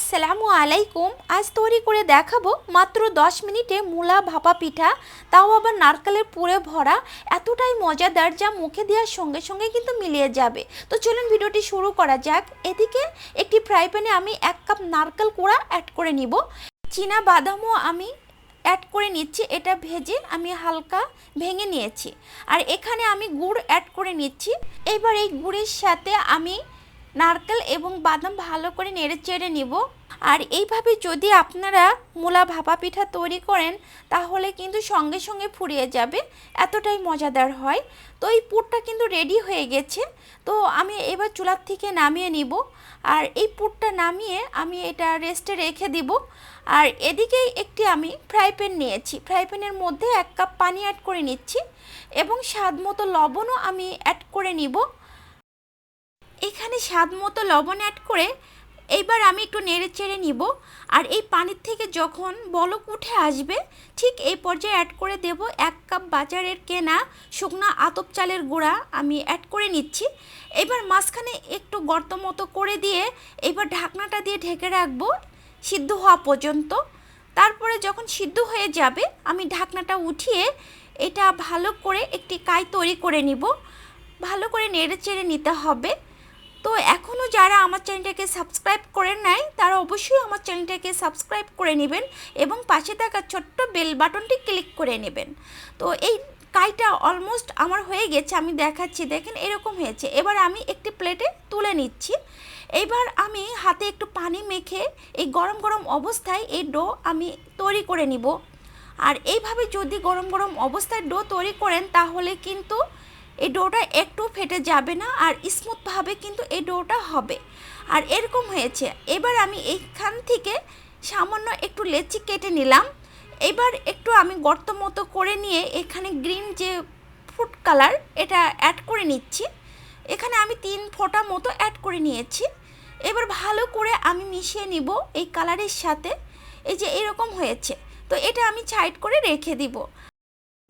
আসসালামু আলাইকুম। আজ তৈরি করে দেখাবো মাত্র 10 মিনিটে মূলা ভাপা পিঠা। তাও আবার নারকেলের পুরে ভরা। এতটাই মজাদার যা মুখে দেওয়ার সঙ্গে সঙ্গে কিন্তু মিলিয়ে যাবে। তো চলুন ভিডিওটি শুরু করা যাক। এদিকে একটি ফ্রাই প্যানে আমি এক কাপ নারকেল কোড়া অ্যাড করে নিব। চীনা বাদামও আমি অ্যাড করে নিচ্ছি। এটা ভেজে আমি হালকা ভেঙে নিয়েছি। আর এখানে আমি গুড় অ্যাড করে নিচ্ছি। এবার এই গুড়ের সাথে আমি নারকেল এবং বাদাম ভালো করে নেড়ে চেড়ে নিব। আর এইভাবে যদি আপনারা মূলা ভাপা পিঠা তৈরি করেন, তাহলে কিন্তু সঙ্গে সঙ্গে ফুরিয়ে যাবে। এতটাই মজাদার হয়। তো এই পুরটা কিন্তু রেডি হয়ে গেছে। তো আমি এবার চুলার থেকে নামিয়ে নিব। আর এই পুরটা নামিয়ে আমি এটা রেস্টে রেখে দিব। আর এদিকেই একটি আমি ফ্রাই প্যান নিয়েছি। ফ্রাই প্যানের মধ্যে এক কাপ পানি অ্যাড করে নিচ্ছি। এবং স্বাদ মতো লবণও আমি অ্যাড করে নিব। এখানে স্বাদ মতো লবণ অ্যাড করে এইবার আমি একটু নেড়ে চেড়ে নিব। আর এই পানির থেকে যখন বলক উঠে আসবে, ঠিক এই পর্যায়ে অ্যাড করে দেব এক কাপ বাজারের কেনা শুকনো আতপ চালের গুঁড়া আমি অ্যাড করে নিচ্ছি। এবার মাঝখানে একটু গর্ত মতো করে দিয়ে এবার ঢাকনাটা দিয়ে ঢেকে রাখব সিদ্ধ হওয়া পর্যন্ত। তারপরে যখন সিদ্ধ হয়ে যাবে, আমি ঢাকনাটা উঠিয়ে এটা ভালো করে একটি কাই তৈরি করে নিব। ভালো করে নেড়ে চেড়ে নিতে হবে। তো এখনও যারা আমার চ্যানেলটাকে সাবস্ক্রাইব করে নেয় তারা অবশ্যই আমার চ্যানেলটাকে সাবস্ক্রাইব করে নেবেন এবং পাশে থাকা ছোট্ট বেল বাটনটি ক্লিক করে নেবেন। তো এই কাইটা অলমোস্ট আমার হয়ে গেছে, আমি দেখাচ্ছি, দেখেন এরকম হয়েছে। এবার আমি একটি প্লেটে তুলে নিচ্ছি। এবার আমি হাতে একটু পানি মেখে এই গরম গরম অবস্থায় এই ডো আমি তৈরি করে নিব। আর এইভাবে যদি গরম গরম অবস্থায় ডো তৈরি করেন, তাহলে কিন্তু এই ডোটা একটু ফেটে যাবে না আর স্মুথভাবে কিন্তু এই ডোটা হবে। আর এরকম হয়েছে। এবার আমি এইখান থেকে সামান্য একটু লেচি কেটে নিলাম। এবার একটু আমি গর্ত মতো করে নিয়ে এখানে গ্রিন যে ফুড কালার, এটা অ্যাড করে নিচ্ছি। এখানে আমি তিন ফোঁটা মতো অ্যাড করে নিয়েছি। এবার ভালো করে আমি মিশিয়ে নিব এই কালারের সাথে। এই যে এরকম হয়েছে। তো এটা আমি সাইড করে রেখে দিব।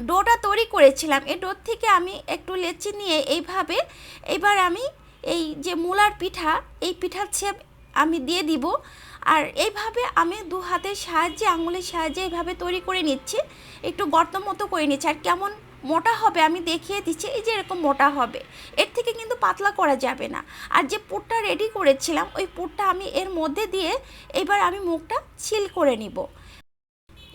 ডোটা তৈরি করেছিলাম। এই ডোর থেকে আমি একটু লেচি নিয়ে এইভাবে এবার আমি এই যে মূলার পিঠা, এই পিঠার ছেপ আমি দিয়ে দিব। আর এইভাবে আমি দু হাতের সাহায্যে, আঙুলের সাহায্যে এইভাবে তৈরি করে নিচ্ছি। একটু গর্ত মতো করে নিচ্ছি। আর কেমন মোটা হবে আমি দেখিয়ে দিচ্ছি, এই যে এরকম মোটা হবে। এর থেকে কিন্তু পাতলা করা যাবে না। আর যে পুরটা রেডি করেছিলাম, ওই পুরটা আমি এর মধ্যে দিয়ে এবার আমি মুখটা ছিল করে নিব।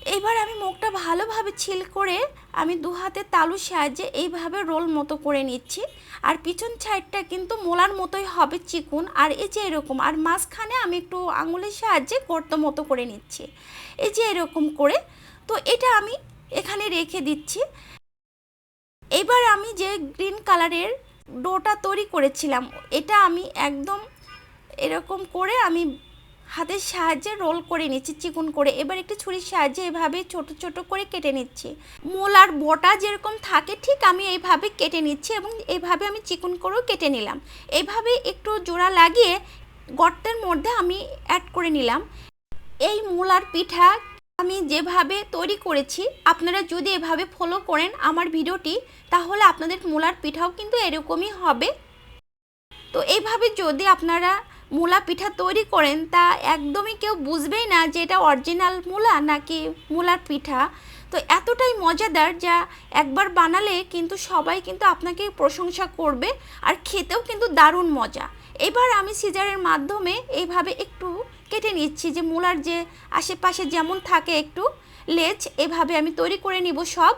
এবার আমি মুখটা ভালোভাবে ছিল করে আমি দু হাতে তালুর সাহায্যে এইভাবে রোল মতো করে নিচ্ছি। আর পিছন সাইডটা কিন্তু মোলার মতোই হবে চিকুন, আর এই যে এরকম, আর মাঝখানে আমি একটু আঙুলের সাহায্যে গর্ত মতো করে নিচ্ছি। এই যে এরকম করে, তো এটা আমি এখানে রেখে দিচ্ছি। এবার আমি যে গ্রিন কালারের ডোটা তৈরি করেছিলাম, এটা আমি একদম এরকম করে আমি হাতের সাহায্যে রোল করে নিচ্ছি, চিকুন করে। এবার একটু ছুরির সাহায্যে এভাবে ছোট ছোট করে কেটে নিচ্ছি। মোলার বোটা যেরকম থাকে, ঠিক আমি এইভাবে কেটে নিচ্ছি এবং এইভাবে আমি চিকুন করেও কেটে নিলাম। এইভাবে একটু জোড়া লাগিয়ে গর্তের মধ্যে আমি অ্যাড করে নিলাম। এই মূলার পিঠা আমি যেভাবে তৈরি করেছি, আপনারা যদি এভাবে ফলো করেন আমার ভিডিওটি, তাহলে আপনাদের মূলার পিঠাও কিন্তু এরকমই হবে। তো এইভাবে যদি আপনারা মূলা পিঠা তৈরি করেন, তা একদমই কেউ বুঝবেই না যে এটা অরিজিনাল মূলা নাকি মূলার পিঠা। তো এতটাই মজাদার যা একবার বানালে কিন্তু সবাই কিন্তু আপনাকে প্রশংসা করবে আর খেতেও কিন্তু দারুণ মজা। এবার আমি সিজারের মাধ্যমে এইভাবে একটু কেটে নিচ্ছি যে মূলার যে আশেপাশে যেমন থাকে একটু, লেজ এভাবে আমি তৈরি করে নিব সব।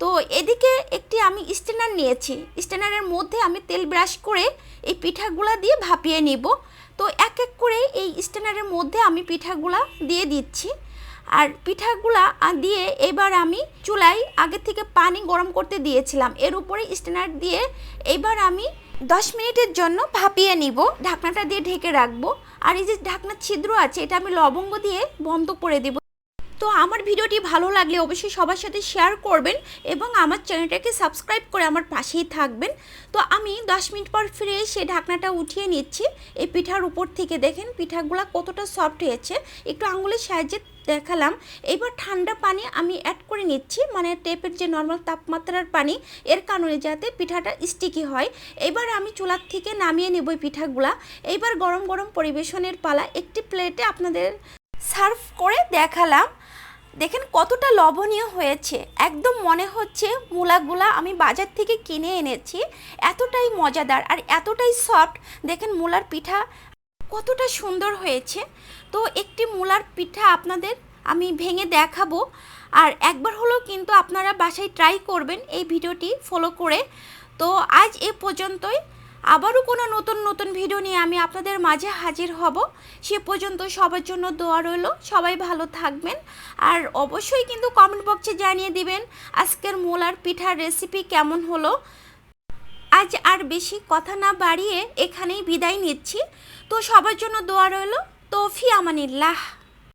তো এদিকে একটি আমি স্টেনার নিয়েছি। স্টেনারের মধ্যে আমি তেল ব্রাশ করে এই পিঠাগুলা দিয়ে ভাপিয়ে নিব। তো এক এক করে এই স্টেনারের মধ্যে আমি পিঠাগুলা দিয়ে দিচ্ছি। আর পিঠাগুলা দিয়ে এবার আমি চুলায় আগে থেকে পানি গরম করতে দিয়েছিলাম। এর উপরে স্টেনার দিয়ে এবার আমি দশ মিনিটের জন্য ভাপিয়ে নিব। ঢাকনাটা দিয়ে ঢেকে রাখব। আর এই যে ঢাকনার ছিদ্র আছে, এটা আমি লবঙ্গ দিয়ে বন্ধ করে দিব। তো আমার ভিডিওটি ভালো লাগলে অবশ্যই সবার সাথে শেয়ার করবেন এবং আমার চ্যানেলটাকে সাবস্ক্রাইব করে আমার পাশেই থাকবেন। তো আমি দশ মিনিট পর ফিরে এসে ঢাকনাটা উঠিয়ে নিচ্ছি। এই পিঠার উপর থেকে দেখেন পিঠাগুলো কতটা সফট হয়েছে। একটু আঙুলের সাহায্যে দেখালাম। এবার ঠান্ডা পানি আমি অ্যাড করে নিচ্ছি। মানে টেপের যে নর্মাল তাপমাত্রার পানি, এর কারণে যাতে পিঠাটা স্টিকি হয়। এবার আমি চুলার থেকে নামিয়ে নেব পিঠাগুলা। এইবার গরম গরম পরিবেশনের পালা একটি প্লেটে আপনাদের সার্ভ করে দেখালাম। দেখেন কতটা লবণীয় হয়েছে। একদম মনে হচ্ছে মূলাগুলা আমি বাজার থেকে কিনে এনেছি। এতটাই মজাদার আর এতটাই সফট। দেখেন মূলার পিঠা কতটা সুন্দর হয়েছে। তো একটি মূলার পিঠা আপনাদের আমি ভেঙে দেখাবো। আর একবার হলেও কিন্তু আপনারা বাসায় ট্রাই করবেন এই ভিডিওটি ফলো করে। তো আজ এ পর্যন্তই। আবারও কোনো নতুন নতুন ভিডিও নিয়ে আমি আপনাদের মাঝে হাজির হব। সে পর্যন্ত সবার জন্য দোয়া রইল। সবাই ভালো থাকবেন। আর অবশ্যই কিন্তু কমেন্ট বক্সে জানিয়ে দিবেন আজকের মূলার পিঠার রেসিপি কেমন হলো। আজ আর বেশি কথা না বাড়িয়ে এখানেই বিদায় নিচ্ছি। তো সবার জন্য দোয়া রইল। তৌফি আমানিল্লাহ।